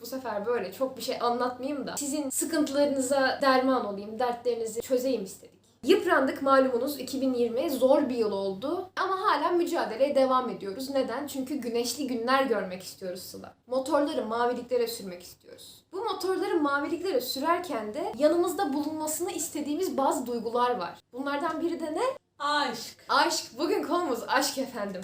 Bu sefer böyle çok bir şey anlatmayayım da sizin sıkıntılarınıza derman olayım, dertlerinizi çözeyim istedik. Yıprandık malumunuz 2020 zor bir yıl oldu ama hala mücadeleye devam ediyoruz. Neden? Çünkü güneşli günler görmek istiyoruz Sıla. Motorları maviliklere sürmek istiyoruz. Bu motorları maviliklere sürerken de yanımızda bulunmasını istediğimiz bazı duygular var. Bunlardan biri de ne? Aşk. Aşk. Bugün konumuz aşk efendim.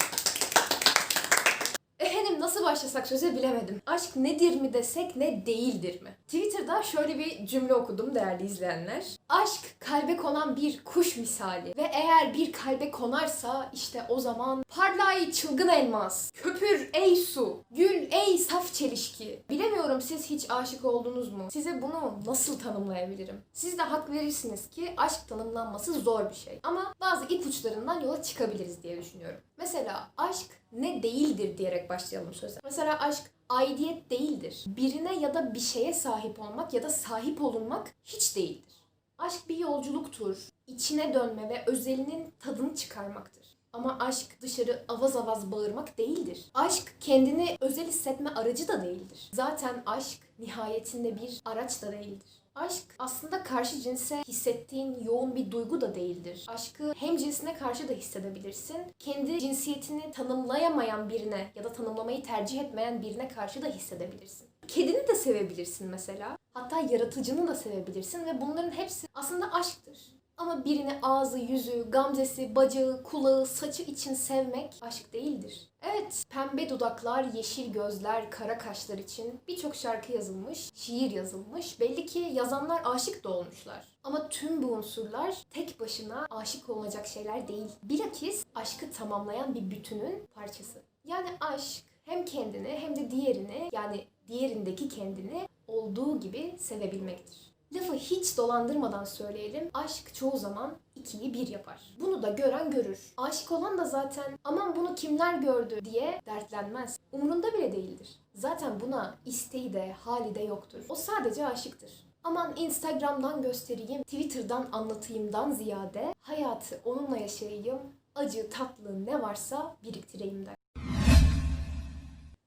Nasıl başlasak söze bilemedim. Aşk nedir mi desek ne değildir mi? Twitter'da şöyle bir cümle okudum değerli izleyenler. Aşk kalbe konan bir kuş misali ve eğer bir kalbe konarsa işte o zaman parlay çılgın elmas, köpür ey su, gül ey saf çelişki. Bilemiyorum siz hiç aşık oldunuz mu? Size bunu nasıl tanımlayabilirim? Siz de hak verirsiniz ki aşk tanımlanması zor bir şey. Ama bazı ipuçlarından yola çıkabiliriz diye düşünüyorum. Mesela aşk ne değildir diyerek başlayalım söze. Mesela aşk aidiyet değildir. Birine ya da bir şeye sahip olmak ya da sahip olunmak hiç değildir. Aşk bir yolculuktur. İçine dönme ve özelinin tadını çıkarmaktır. Ama aşk dışarı avaz avaz bağırmak değildir. Aşk kendini özel hissetme aracı da değildir. Zaten aşk nihayetinde bir araç da değildir. Aşk aslında karşı cinse hissettiğin yoğun bir duygu da değildir. Aşkı hem cinsine karşı da hissedebilirsin. Kendi cinsiyetini tanımlayamayan birine ya da tanımlamayı tercih etmeyen birine karşı da hissedebilirsin. Kedini de sevebilirsin mesela. Hatta yaratıcını da sevebilirsin ve bunların hepsi aslında aşktır. Ama birini ağzı, yüzü, gamzesi, bacağı, kulağı, saçı için sevmek aşk değildir. Evet, pembe dudaklar, yeşil gözler, kara kaşlar için birçok şarkı yazılmış, şiir yazılmış. Belli ki yazanlar aşık da olmuşlar. Ama tüm bu unsurlar tek başına aşık olunacak şeyler değil. Bilakis aşkı tamamlayan bir bütünün parçası. Yani aşk hem kendini hem de diğerini yani diğerindeki kendini olduğu gibi sevebilmektir. Lafı hiç dolandırmadan söyleyelim. Aşk çoğu zaman ikiyi bir yapar. Bunu da gören görür. Aşık olan da zaten aman bunu kimler gördü diye dertlenmez. Umrunda bile değildir. Zaten buna isteği de hali de yoktur. O sadece aşıktır. Aman Instagram'dan göstereyim, Twitter'dan anlatayımdan ziyade hayatı onunla yaşayayım, acı tatlı ne varsa biriktireyim der.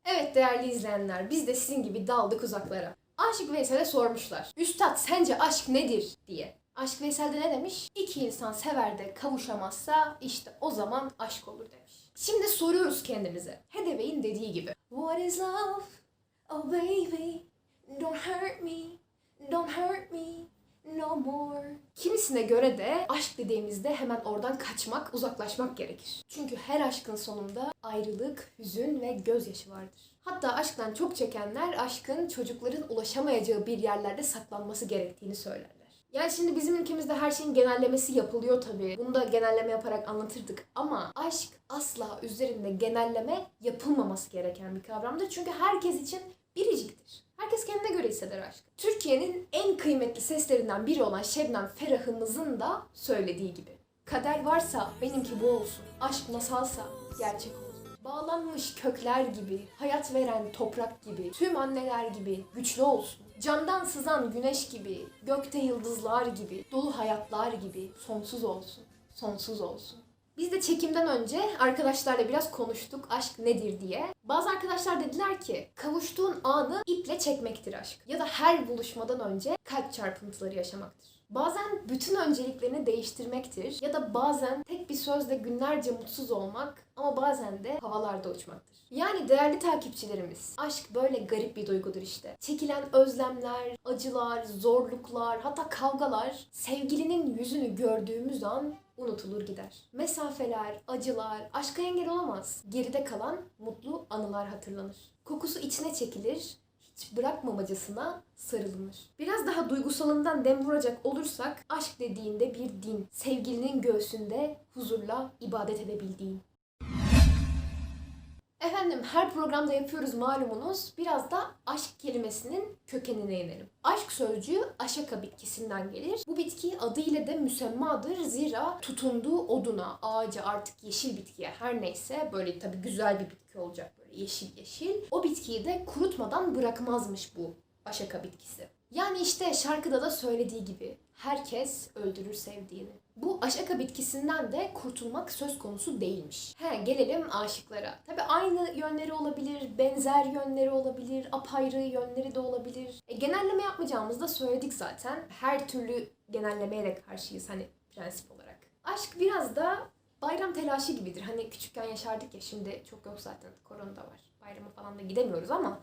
Evet değerli izleyenler, biz de sizin gibi daldık uzaklara. Aşık Veysel'e sormuşlar. Üstad sence aşk nedir diye. Aşk Veysel de ne demiş? İki insan sever de kavuşamazsa işte o zaman aşk olur demiş. Şimdi soruyoruz kendimize. Hedevey'in dediği gibi. What is love? Oh baby, don't hurt me, don't hurt me no more. Kimisine göre de aşk dediğimizde hemen oradan kaçmak, uzaklaşmak gerekir. Çünkü her aşkın sonunda ayrılık, hüzün ve gözyaşı vardır. Hatta aşktan çok çekenler aşkın çocukların ulaşamayacağı bir yerlerde saklanması gerektiğini söylerler. Yani şimdi bizim ülkemizde her şeyin genellemesi yapılıyor tabii. Bunu da genelleme yaparak anlatırdık. Ama aşk asla üzerinde genelleme yapılmaması gereken bir kavramdır. Çünkü herkes için biriciktir. Herkes kendine göre hisseder aşkı. Türkiye'nin en kıymetli seslerinden biri olan Şebnem Ferah'ımızın da söylediği gibi. Kader varsa benimki bu olsun. Aşk masalsa gerçek olsun. Bağlanmış kökler gibi, hayat veren toprak gibi, tüm anneler gibi güçlü olsun. Camdan sızan güneş gibi, gökte yıldızlar gibi, dolu hayatlar gibi sonsuz olsun. Sonsuz olsun. Biz de çekimden önce arkadaşlarla biraz konuştuk aşk nedir diye. Bazı arkadaşlar dediler ki kavuştuğun anı iple çekmektir aşk. Ya da her buluşmadan önce kalp çarpıntıları yaşamaktır. Bazen bütün önceliklerini değiştirmektir ya da bazen tek bir sözle günlerce mutsuz olmak ama bazen de havalarda uçmaktır. Yani değerli takipçilerimiz, aşk böyle garip bir duygudur işte. Çekilen özlemler, acılar, zorluklar, hatta kavgalar sevgilinin yüzünü gördüğümüz an unutulur gider. Mesafeler, acılar, aşka engel olamaz. Geride kalan mutlu anılar hatırlanır. Kokusu içine çekilir, bırakmamacasına sarılınır. Biraz daha duygusalından dem vuracak olursak aşk dediğinde bir din. Sevgilinin göğsünde huzurla ibadet edebildiğin. Efendim her programda yapıyoruz malumunuz. Biraz da aşk kelimesinin kökenine inelim. Aşk sözcüğü aşaka bitkisinden gelir. Bu bitki adıyla da müsemmadır. Zira tutunduğu oduna, ağaca artık yeşil bitkiye her neyse böyle tabii güzel bir bitki olacak yeşil yeşil. O bitkiyi de kurutmadan bırakmazmış bu aşaka bitkisi. Yani işte şarkıda da söylediği gibi herkes öldürür sevdiğini. Bu aşaka bitkisinden de kurtulmak söz konusu değilmiş. He gelelim aşıklara. Tabi aynı yönleri olabilir, benzer yönleri olabilir, apayrı yönleri de olabilir. E, genelleme yapmayacağımızı da söyledik zaten. Her türlü genellemeye de karşıyız hani prensip olarak. Aşk biraz da bayram telaşı gibidir. Hani küçükken yaşardık ya şimdi çok yok zaten korona da var. Bayrama falan da gidemiyoruz ama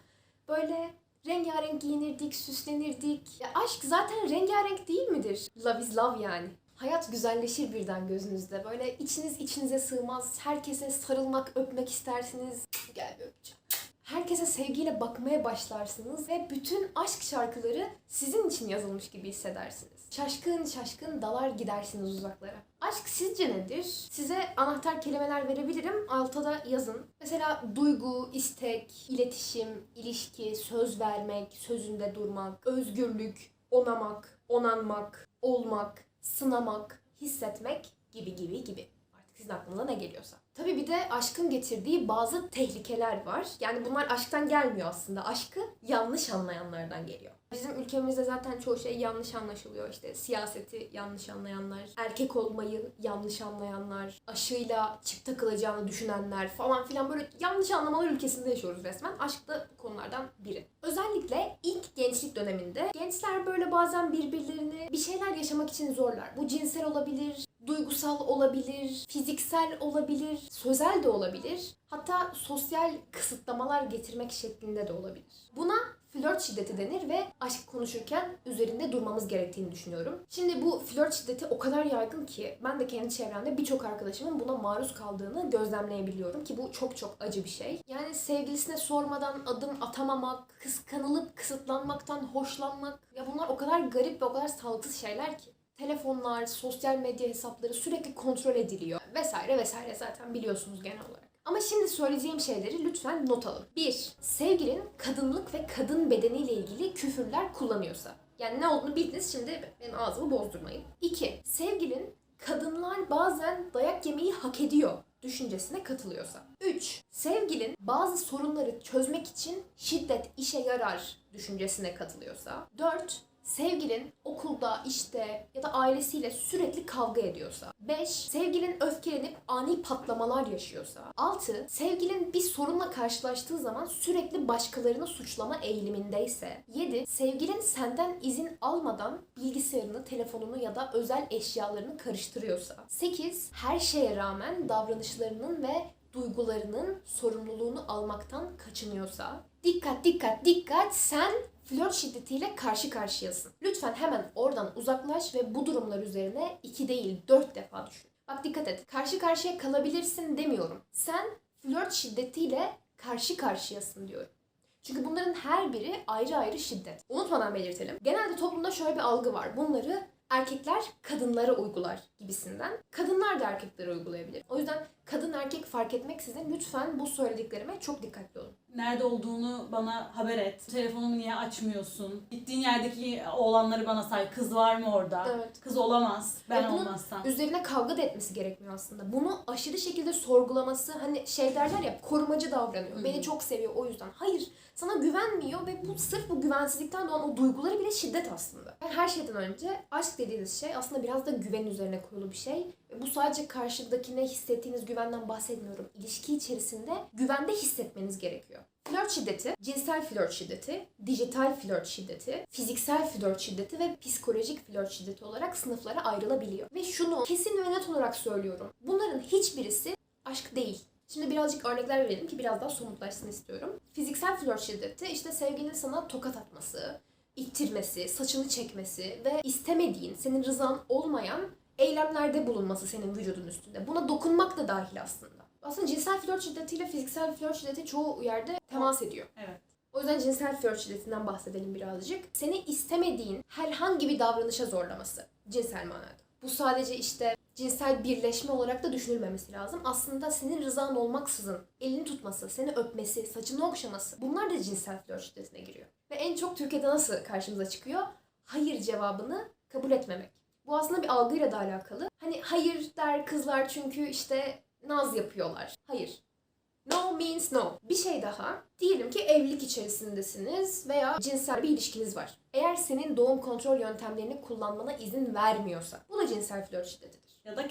böyle rengarenk giyinirdik, süslenirdik. Ya aşk zaten rengarenk değil midir? Love is love yani. Hayat güzelleşir birden gözünüzde. Böyle içiniz içinize sığmaz. Herkese sarılmak, öpmek istersiniz. Gel bir öpeceğim. Herkese sevgiyle bakmaya başlarsınız ve bütün aşk şarkıları sizin için yazılmış gibi hissedersiniz. Şaşkın şaşkın dalar gidersiniz uzaklara. Aşk sizce nedir? Size anahtar kelimeler verebilirim. Alta da yazın. Mesela duygu, istek, iletişim, ilişki, söz vermek, sözünde durmak, özgürlük, onamak, onanmak, olmak, sınamak, hissetmek gibi gibi gibi. Artık sizin aklınıza ne geliyorsa. Tabii bir de aşkın getirdiği bazı tehlikeler var. Yani bunlar aşktan gelmiyor aslında. Aşkı yanlış anlayanlardan geliyor. Bizim ülkemizde zaten çoğu şey yanlış anlaşılıyor. İşte siyaseti yanlış anlayanlar, erkek olmayı yanlış anlayanlar, aşıyla çift takılacağını düşünenler falan filan böyle yanlış anlamalar ülkesinde yaşıyoruz resmen. Aşk da bu konulardan biri. Özellikle ilk gençlik döneminde gençler böyle bazen birbirlerini bir şeyler yaşamak için zorlar. Bu cinsel olabilir, duygusal olabilir, fiziksel olabilir, sözel de olabilir. Hatta sosyal kısıtlamalar getirmek şeklinde de olabilir. Buna flört şiddeti denir ve aşk konuşurken üzerinde durmamız gerektiğini düşünüyorum. Şimdi bu flört şiddeti o kadar yaygın ki ben de kendi çevremde birçok arkadaşımın buna maruz kaldığını gözlemleyebiliyorum ki bu çok çok acı bir şey. Yani sevgilisine sormadan adım atamamak, kıskanılıp kısıtlanmaktan hoşlanmak ya bunlar o kadar garip ve o kadar sağlıksız şeyler ki telefonlar, sosyal medya hesapları sürekli kontrol ediliyor vesaire vesaire zaten biliyorsunuz genel olarak. Ama şimdi söyleyeceğim şeyleri lütfen not alın. 1. Sevgilin kadınlık ve kadın bedeniyle ilgili küfürler kullanıyorsa. Yani ne olduğunu bildiniz şimdi benim ağzımı bozdurmayın. 2. Sevgilin kadınlar bazen dayak yemeyi hak ediyor düşüncesine katılıyorsa. 3. Sevgilin bazı sorunları çözmek için şiddet işe yarar düşüncesine katılıyorsa. 4. Sevgilin okulda, işte ya da ailesiyle sürekli kavga ediyorsa. 5. Sevgilin öfkelenip ani patlamalar yaşıyorsa. 6. Sevgilin bir sorunla karşılaştığı zaman sürekli başkalarını suçlama eğilimindeyse. 7. Sevgilin senden izin almadan bilgisayarını, telefonunu ya da özel eşyalarını karıştırıyorsa. 8. Her şeye rağmen davranışlarının ve duygularının sorumluluğunu almaktan kaçınıyorsa. Dikkat dikkat dikkat sen flört şiddetiyle karşı karşıyasın. Lütfen hemen oradan uzaklaş ve bu durumlar üzerine iki değil dört defa düşün. Bak dikkat et. Karşı karşıya kalabilirsin demiyorum. Sen flört şiddetiyle karşı karşıyasın diyorum. Çünkü bunların her biri ayrı ayrı şiddet. Unutmadan belirtelim. Genelde toplumda şöyle bir algı var. Bunları erkekler kadınlara uygular gibisinden. Kadınlar da erkeklere uygulayabilir. O yüzden kadın erkek fark etmeksizin lütfen bu söylediklerime çok dikkatli olun. Nerede olduğunu bana haber et. Telefonumu niye açmıyorsun? Gittiğin yerdeki oğlanları bana say. Kız var mı orada? Evet. Kız olamaz. Ben Ve bunun olmazsam. Üzerine kavga da etmesi gerekmiyor aslında. Bunu aşırı şekilde sorgulaması hani şey derler ya korumacı davranıyor. Hı. Beni çok seviyor o yüzden. Hayır sana güvenmiyor ve bu sırf bu güvensizlikten doğan o duyguları bile şiddet aslında. Yani her şeyden önce aşk dediğiniz şey aslında biraz da güven üzerine kurulu bir şey. Bu sadece karşıdakine hissettiğiniz güvenden bahsetmiyorum. İlişki içerisinde güvende hissetmeniz gerekiyor. Flört şiddeti, cinsel flört şiddeti, dijital flört şiddeti, fiziksel flört şiddeti ve psikolojik flört şiddeti olarak sınıflara ayrılabiliyor. Ve şunu kesin ve net olarak söylüyorum. Bunların hiçbirisi aşk değil. Şimdi birazcık örnekler verelim ki biraz daha somutlaşsın istiyorum. Fiziksel flört şiddeti işte sevgilinin sana tokat atması, ittirmesi, saçını çekmesi ve istemediğin, senin rızan olmayan eylemlerde bulunması senin vücudun üstünde. Buna dokunmak da dahil aslında. Aslında cinsel flört şiddetiyle fiziksel flört şiddeti çoğu yerde temas ediyor. Evet. O yüzden cinsel flört şiddetinden bahsedelim birazcık. Seni istemediğin herhangi bir davranışa zorlaması cinsel manada. Bu sadece işte cinsel birleşme olarak da düşünülmemesi lazım. Aslında senin rızan olmaksızın elini tutması, seni öpmesi, saçını okşaması bunlar da cinsel flört şiddetine giriyor. Ve en çok Türkiye'de nasıl karşımıza çıkıyor? Hayır cevabını kabul etmemek. Bu aslında bir algıyla da alakalı. Hani hayır der kızlar çünkü işte naz yapıyorlar. Hayır. No means no. Bir şey daha. Diyelim ki evlilik içerisindesiniz veya cinsel bir ilişkiniz var. Eğer senin doğum kontrol yöntemlerini kullanmana izin vermiyorsa bu da cinsel flört şiddetidir. ya da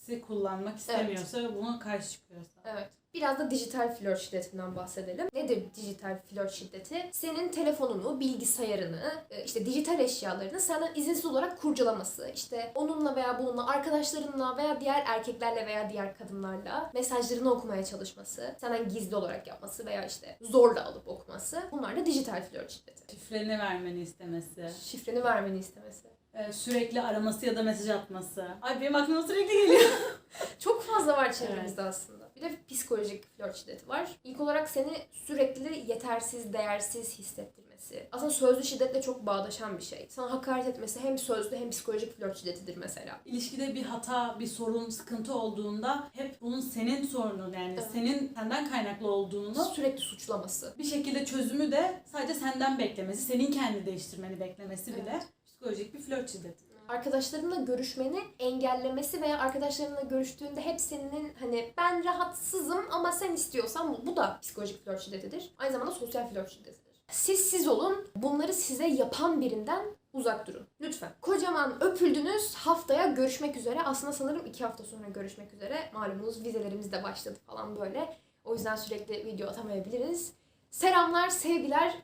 kendisi kullanmak istemiyorsa ve buna karşı çıkıyorsa. Evet. Biraz da dijital flört şiddetinden bahsedelim. Nedir dijital flört şiddeti? Senin telefonunu, bilgisayarını, e, işte dijital eşyalarını senden izinsiz olarak kurcalaması, işte onunla veya bununla, arkadaşlarınla veya diğer erkeklerle veya diğer kadınlarla mesajlarını okumaya çalışması, senden gizli olarak yapması veya işte zorla alıp okuması. Bunlar da dijital flört şiddeti. Şifreni vermeni istemesi, Şifreni vermeni istemesi. E, sürekli araması ya da mesaj atması. Ay benim aklıma sürekli geliyor. Çok fazla var çevremizde aslında. Bir de psikolojik flört şiddeti var. İlk olarak seni sürekli yetersiz, değersiz hissettirmesi. Aslında sözlü şiddetle çok bağdaşan bir şey. Sana hakaret etmesi hem sözlü hem psikolojik flört şiddetidir mesela. İlişkide bir hata, bir sorun, sıkıntı olduğunda hep bunun senin sorunun yani Evet. senin senden kaynaklı olduğunu Sürekli suçlaması. bir şekilde çözümü de sadece senden beklemesi, senin kendi değiştirmeni beklemesi bile Evet. Psikolojik bir flört şiddeti. Arkadaşlarınla görüşmeni engellemesi veya arkadaşlarınla görüştüğünde hep senin hani ben rahatsızım ama sen istiyorsan bu, bu da psikolojik flört şiddetidir. Aynı zamanda sosyal flört şiddetidir. Siz siz olun. Bunları size yapan birinden uzak durun. Lütfen. Kocaman öpüldünüz. Haftaya görüşmek üzere. Aslında sanırım iki hafta sonra görüşmek üzere. Malumunuz vizelerimiz de başladı falan böyle. O yüzden sürekli video atamayabiliriz. Selamlar, sevgiler.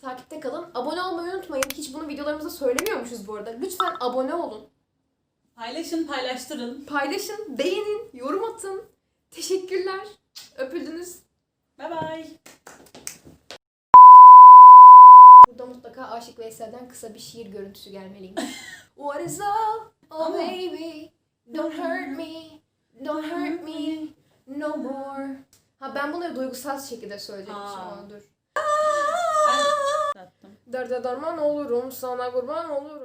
Takipte kalın. Abone olmayı unutmayın. Hiç bunu videolarımızda söylemiyormuşuz bu arada. Lütfen abone olun. Paylaşın, paylaştırın. Paylaşın, beğenin, yorum atın. Teşekkürler. Öpüldünüz. Bye bye. Burada mutlaka Aşık Veysel'den kısa bir şiir görüntüsü gelmeliymiş. What is up? Oh Ama- baby, don't hurt me, don't hurt me no more. Ha ben bunları duygusal şekilde söyleyecekmişim Aa. ama dur. Ben. Derde darman olurum, sana kurban olurum.